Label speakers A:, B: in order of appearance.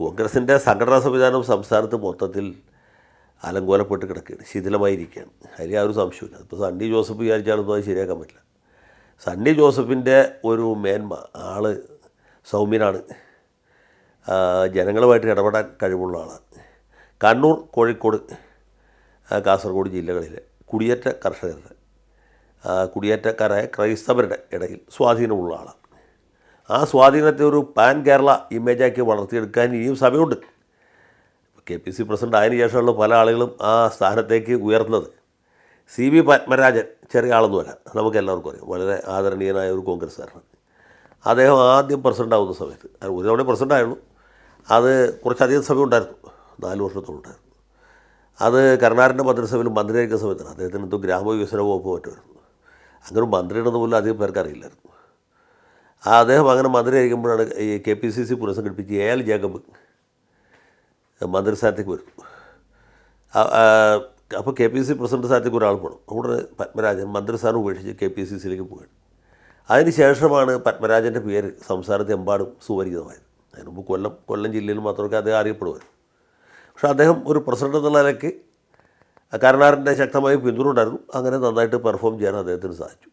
A: കോൺഗ്രസിന്റെ സംഘടനാ സംവിധാനം സംസ്ഥാനത്ത് മൊത്തത്തിൽ അലങ്കോലപ്പെട്ട് കിടക്കുകയാണ് ശിഥിലമായിരിക്കുകയാണ്. അതിൽ ആ ഒരു സംശയമില്ല ഇപ്പോൾ സണ്ണി ജോസഫ് വിചാരിച്ചാണെന്നും അത് ശരിയാക്കാൻ പറ്റില്ല. സണ്ണി ജോസഫിന്റെ ഒരു മേന്മ ആൾ സൗമ്യനാണ്. ജനങ്ങളുമായിട്ട് ഇടപെടാൻ കഴിവുള്ള ആളാണ്. കണ്ണൂർ കോഴിക്കോട് കാസർഗോഡ് ജില്ലകളിലെ കുടിയേറ്റ കർഷകരുടെ കുടിയേറ്റക്കാരായ ക്രൈസ്തവരുടെ ഇടയിൽ സ്വാധീനമുള്ള ആളാണ്. ആ സ്വാധീനത്തെ ഒരു പാൻ കേരള ഇമേജാക്കി വളർത്തിയെടുക്കാൻ ഇനിയും സമയമുണ്ട്. കെ പി സി പ്രസിഡന്റ് ആയതിനു ശേഷമുള്ള പല ആളുകളും ആ സ്ഥാനത്തേക്ക് ഉയർന്നത്. സി വി പത്മരാജൻ ചെറിയ ആളൊന്നുമല്ല നമുക്ക് എല്ലാവർക്കും അറിയാം. വളരെ ആദരണീയനായ ഒരു കോൺഗ്രസ്സുകാരനാണ്. അദ്ദേഹം ആദ്യം പ്രസിഡന്റ് ആവുന്ന സമയത്ത് ഒരു തവണ പ്രസിഡന്റ് ആയിരുന്നു അത് കുറച്ചധികം സമയം ഉണ്ടായിരുന്നു. നാല് വർഷത്തോളം ഉണ്ടായിരുന്നു. അത് കരുണാകരന്റെ മന്ത്രിസഭയിൽ മന്ത്രിയായിരിക്കുന്ന സമയത്താണ്. അദ്ദേഹത്തിന് എന്തോ ഗ്രാമവികസന വകുപ്പ് മറ്റുമായിരുന്നു അങ്ങനെ മന്ത്രിയുടെ പോലും അധികം പേർക്ക് അറിയില്ലായിരുന്നു. ആ അദ്ദേഹം അങ്ങനെ മന്ത്രിയായിരിക്കുമ്പോഴാണ് ഈ കെ പി സി സി പുനഃസംഘടിപ്പിച്ച് എ എൽ ജേക്കബ് മന്ത്രിസ്ഥാനത്തേക്ക് വരും. അപ്പോൾ കെ പി സി പ്രസിഡന്റ് സ്ഥാനത്തേക്ക് ഒരാൾ പോകണം അവിടെ പത്മരാജൻ മന്ത്രിസ്ഥാനം ഉപേക്ഷിച്ച് കെ പി സി സിയിലേക്ക് പോവുകയാണ്. അതിന് ശേഷമാണ് പത്മരാജന്റെ പേര് സംസ്ഥാനത്ത് എമ്പാടും സുപരിചിതമായത്. അതിന് മുമ്പ് കൊല്ലം കൊല്ലം ജില്ലയിൽ മാത്രമൊക്കെ അദ്ദേഹം അറിയപ്പെടുമായിരുന്നു പക്ഷേ അദ്ദേഹം ഒരു പ്രസിഡന്റ് എന്നുള്ള നിലയ്ക്ക് കരുണാറിന്റെ ശക്തമായ പിന്തുണ ഉണ്ടായിരുന്നു. അങ്ങനെ നന്നായിട്ട് പെർഫോം ചെയ്യാൻ അദ്ദേഹത്തിന് സാധിച്ചു.